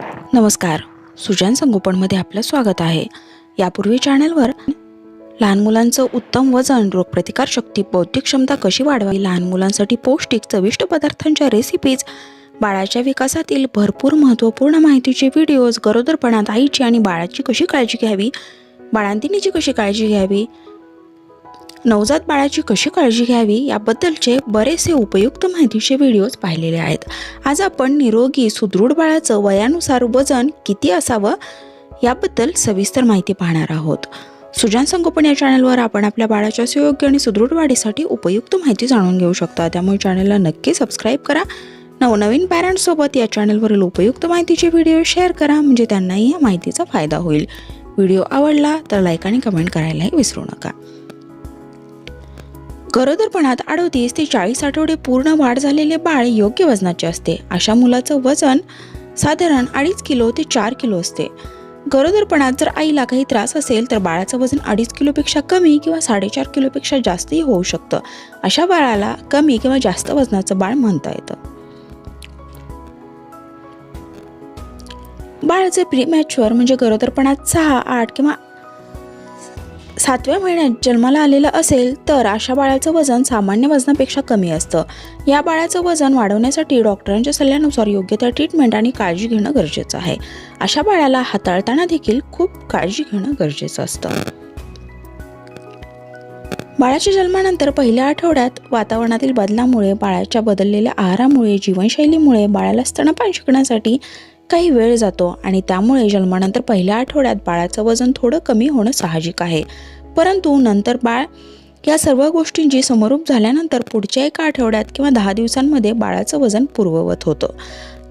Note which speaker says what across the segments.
Speaker 1: नमस्कार. सुजन संगोपनमध्ये आपलं स्वागत आहे. यापूर्वी चॅनलवर लहान मुलांचं उत्तम वजन रोगप्रतिकारशक्ती बौद्धिक क्षमता कशी वाढवावी लहान मुलांसाठी पौष्टिक चविष्ट पदार्थांच्या रेसिपीज बाळाच्या विकासातील भरपूर महत्त्वपूर्ण माहितीचे व्हिडिओज गरोदरपणात आईची आणि बाळाची कशी काळजी घ्यावी बाळांतिनीची कशी काळजी घ्यावी नवजात बाळाची कशी काळजी घ्यावी याबद्दलचे बरेचसे उपयुक्त माहितीचे व्हिडिओज पाहिलेले आहेत. आज आपण निरोगी सुदृढ बाळाचं वयानुसार वजन किती असावं याबद्दल सविस्तर माहिती पाहणार आहोत. सुजान संगोपन या चॅनलवर आपण आपल्या बाळाच्या सुयोग्य आणि सुदृढ वाढीसाठी उपयुक्त माहिती जाणून घेऊ शकता. त्यामुळे चॅनलला नक्की सबस्क्राईब करा. नवनवीन पॅरेंट्ससोबत या चॅनलवरील उपयुक्त माहितीचे व्हिडिओ शेअर करा म्हणजे त्यांनाही या माहितीचा फायदा होईल. व्हिडिओ आवडला तर लाईक आणि कमेंट करायलाही विसरू नका. गरोदरपणात अडोतीस ते चाळीस आठवडे पूर्ण वाढ झालेले बाळ योग्य वजनाचे असते. अशा मुलाचं वजन साधारण अडीच किलो ते चार किलो असते. गरोदरपणात जर आईला काही त्रास असेल तर बाळाचं वजन अडीच किलोपेक्षा कमी किंवा साडेचार किलोपेक्षा जास्तही होऊ शकतं. अशा बाळाला कमी किंवा जास्त वजनाचं बाळ म्हणता येतं. बाळाचे प्री प्रीमॅच्युअर म्हणजे गरोदरपणात सहा आठ किंवा सातव्या महिन्यात जन्माला आलेलं असेल तर अशा बाळाचं वजन सामान्य वजनापेक्षा कमी असतं. या बाळाचं वजन वाढवण्यासाठी डॉक्टरांच्या सल्ल्यानुसार योग्य त्या ट्रीटमेंट आणि काळजी घेणं गरजेचं आहे. अशा बाळाला हाताळताना देखील खूप काळजी घेणं गरजेचं असतं. बाळाच्या जन्मानंतर पहिल्या आठवड्यात वातावरणातील बदलामुळे बाळाच्या बदललेल्या आहारामुळे जीवनशैलीमुळे बाळाला स्तनपान शिकण्यासाठी काही वेळ जातो आणि त्यामुळे जन्मानंतर पहिल्या आठवड्यात बाळाचं वजन थोडं कमी होणं साहजिक आहे. परंतु नंतर बाळ या सर्व गोष्टींची समरूप झाल्यानंतर पुढच्या एका आठवड्यात किंवा दहा दिवसांमध्ये बाळाचं वजन पूर्ववत होतं.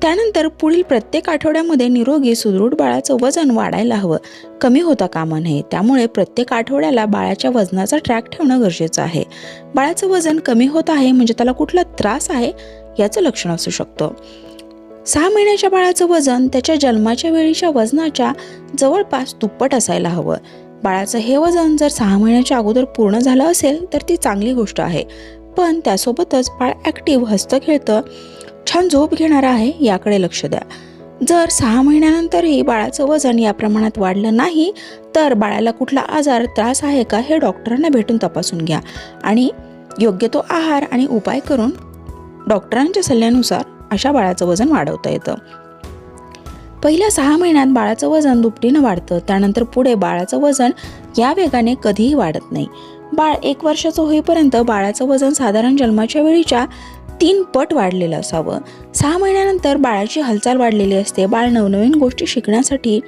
Speaker 1: त्यानंतर पुढील प्रत्येक आठवड्यामध्ये निरोगी सुदृढ बाळाचं वजन वाढायला हवं. कमी होता कामा नये. त्यामुळे प्रत्येक आठवड्याला बाळाच्या वजनाचा ट्रॅक ठेवणं गरजेचं आहे. बाळाचं वजन कमी होत आहे म्हणजे त्याला कुठला त्रास आहे याचं लक्षण असू शकतं. सहा महिन्याच्या बाळाचं वजन त्याच्या जन्माच्या वेळीच्या वजनाच्या जवळपास दुप्पट असायला हवं. बाळाचं हे वजन जर सहा महिन्याच्या अगोदर पूर्ण झालं असेल तर ती चांगली गोष्ट आहे. पण त्यासोबतच बाळ ॲक्टिव्ह हस्त खेळतं छान झोप घेणारं आहे याकडे लक्ष द्या. जर सहा महिन्यानंतरही बाळाचं वजन या प्रमाणात वाढलं नाही तर बाळाला कुठला आजार त्रास आहे का हे डॉक्टरांना भेटून तपासून घ्या. आणि योग्य तो आहार आणि उपाय करून डॉक्टरांच्या सल्ल्यानुसार अशा बाळाचं वजन वाढवता येतं. पहिल्या सहा महिन्यात बाळाचं वजन दुपटीनं वाढतं. त्यानंतर पुढे बाळाचं वजन या वेगाने कधीही वाढत नाही. बाळ एक वर्षाचं होईपर्यंत बाळाचं वजन साधारण जन्माच्या वेळीच्या तीन पट वाढलेलं असावं. सहा महिन्यानंतर बाळाची हालचाल वाढलेली असते. बाळ नवनवीन गोष्टी शिकण्यासाठी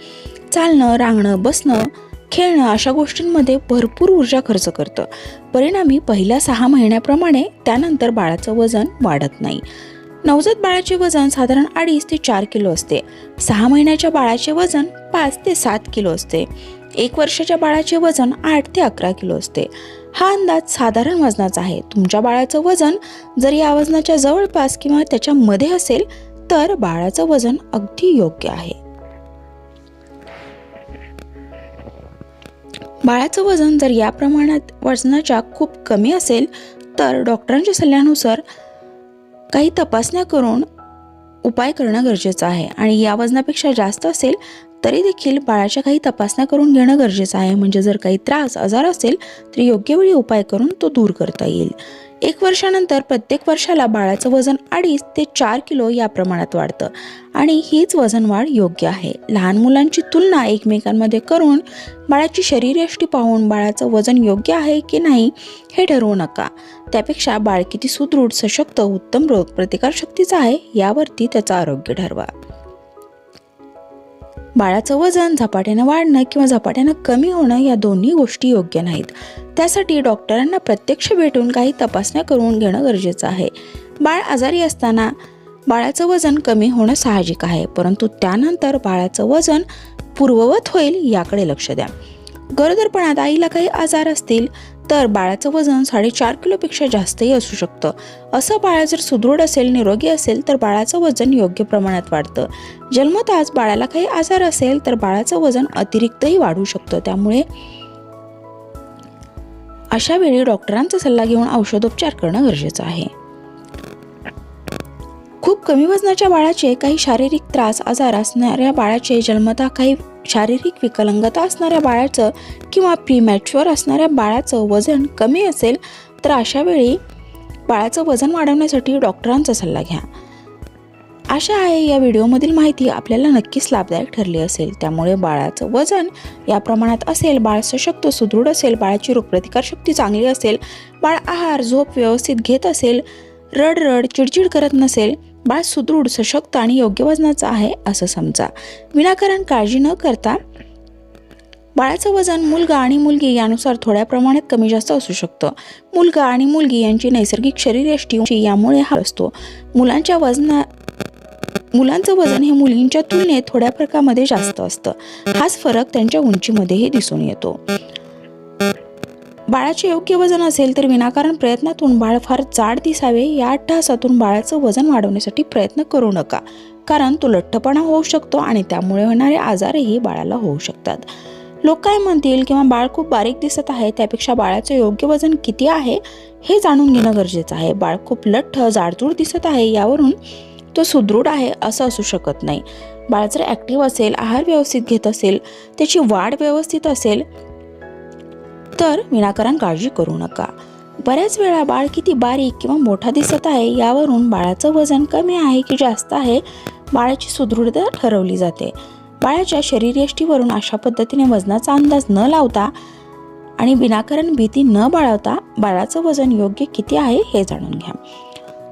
Speaker 1: चालणं रांगणं बसणं खेळणं अशा गोष्टींमध्ये भरपूर ऊर्जा खर्च करतं. परिणामी पहिल्या सहा महिन्याप्रमाणे त्यानंतर बाळाचं वजन वाढत नाही. नवजात बाळाचे वजन साधारण अडीच ते चार किलो असते. सहा महिन्याच्या बाळाचे वजन पाच ते सात किलो असते. एक वर्षाच्या बाळाचे वजन आठ ते अकरा किलो असते. हा अंदाज साधारण वजनाचा आहे. तुमच्या बाळाचं वजन जर या वजनाच्या जवळपास किंवा त्याच्यामध्ये असेल तर बाळाचं वजन अगदी योग्य आहे. बाळाचं वजन जर या प्रमाणात वजनाच्या खूप कमी असेल तर डॉक्टरांच्या सल्ल्यानुसार काही तपासण्या करून उपाय करणं गरजेचं आहे. आणि या वजनापेक्षा जास्त असेल तरी देखील बाळाच्या काही तपासण्या करून घेणं गरजेचं आहे. म्हणजे जर काही त्रास आजार असेल तर योग्य वेळी उपाय करून तो दूर करता येईल. एक वर्षानंतर प्रत्येक वर्षाला बाळाचं वजन अडीच ते चार किलो या प्रमाणात वाढतं. आणि हीच वजनवाढ योग्य आहे. लहान मुलांची तुलना एकमेकांमध्ये करून बाळाची शरीरयष्टी पाहून बाळाचं वजन योग्य आहे की नाही हे ठरवू नका. त्यापेक्षा बाळ किती सुदृढ सशक्त उत्तम रोग प्रतिकारशक्तीचं आहे यावरती त्याचं आरोग्य ठरवा. बाळाचं वजन झपाट्यानं वाढणं किंवा झपाट्यानं कमी होणं या दोन्ही गोष्टी योग्य नाहीत. त्यासाठी डॉक्टरांना प्रत्यक्ष भेटून काही तपासण्या करून घेणं गरजेचं आहे. बाळ आजारी असताना बाळाचं वजन कमी होणं साहजिक आहे परंतु त्यानंतर बाळाचं वजन पूर्ववत होईल याकडे लक्ष द्या. गरोदरपणात आईला काही आजार असतील तर बाळाचं वजन साडेचार किलोपेक्षा जास्तही असू शकतं. असं बाळ जर सुदृढ असेल निरोगी असेल तर बाळाचं वजन योग्य प्रमाणात वाढतं. जन्मताच बाळाला काही आजार असेल तर बाळाचं वजन अतिरिक्तही वाढू शकतं. त्यामुळे अशा वेळी डॉक्टरांचा सल्ला घेऊन औषधोपचार करणं गरजेचं आहे. खूप खूप कमी वजनाच्या बाळाचे काही शारीरिक त्रास आजार असणाऱ्या बाळाचे जन्मतः काही शारीरिक विकलांगता असणाऱ्या बाळाचं किंवा प्रीमॅच्युअर असणाऱ्या बाळाचं वजन कमी असेल तर अशा वेळी बाळाचं वजन वाढवण्यासाठी डॉक्टरांचा सल्ला घ्या. आशा आहे या व्हिडिओमधील माहिती आपल्याला नक्कीच लाभदायक ठरली असेल. त्यामुळे बाळाचं वजन या प्रमाणात असेल बाळ सशक्त सुदृढ असेल बाळाची रोगप्रतिकारशक्ती चांगली असेल बाळ आहार झोप व्यवस्थित घेत असेल रड रड चिडचिड करत नसेल बाळ सुदृढ सशक्त आणि योग्य वजनाचं आहे असं समजा. विनाकारण काळजी न करता बाळाचं वजन मुलगा आणि मुलगी यानुसार थोड्या प्रमाणात कमी जास्त असू शकतं. मुलगा आणि मुलगी यांची नैसर्गिक शरीरयष्टी यामुळे हा असतो. मुलांच्या वजना मुलांचं वजन हे मुलींच्या तुलनेत थोड्या फरकामध्ये जास्त असतं. हाच फरक त्यांच्या उंचीमध्येही दिसून येतो. बाळाचे योग्य वजन असेल तर विनाकारण प्रयत्नातून बाळ फार जाड दिसावे या अट्टहासातून बाळाचं वजन वाढवण्यासाठी प्रयत्न करू नका. कारण तो लठ्ठपणा होऊ शकतो आणि त्यामुळे होणारे आजारही बाळाला होऊ शकतात. लोक काय म्हणतील किंवा बाळ खूप बारीक दिसत आहे त्यापेक्षा बाळाचं योग्य वजन किती आहे हे जाणून घेणं गरजेचं आहे. बाळ खूप लठ्ठ जाडजूड दिसत आहे यावरून तो सुदृढ आहे असं असू शकत नाही. बाळ जर ॲक्टिव्ह असेल आहार व्यवस्थित घेत असेल त्याची वाढ व्यवस्थित असेल तर विनाकारण काळजी करू नका. बऱ्याच वेळा बाळ किती बारीक किंवा मोठा दिसत आहे यावरून बाळाचं वजन कमी आहे की जास्त आहे बाळाची सुदृढता ठरवली जाते. बाळाच्या शरीरयष्टीवरून अशा पद्धतीने वजनाचा अंदाज न लावता आणि विनाकारण भीती न बाळवता बाळाचं वजन योग्य किती आहे हे जाणून घ्या.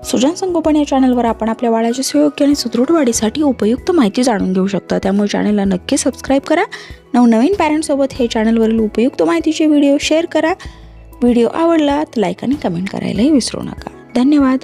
Speaker 1: सुजन संगोपन या चॅनलवर आपण आपल्या बाळाच्या सुयोग्य आणि सुदृढ वाढीसाठी उपयुक्त माहिती जाणून घेऊ शकता. त्यामुळे चॅनलला नक्की सबस्क्राईब करा. नवनवीन पॅरेंट्ससोबत हे चॅनलवरील उपयुक्त माहितीचे व्हिडिओ शेअर करा. व्हिडिओ आवडला तर लाईक आणि कमेंट करायलाही विसरू नका. धन्यवाद.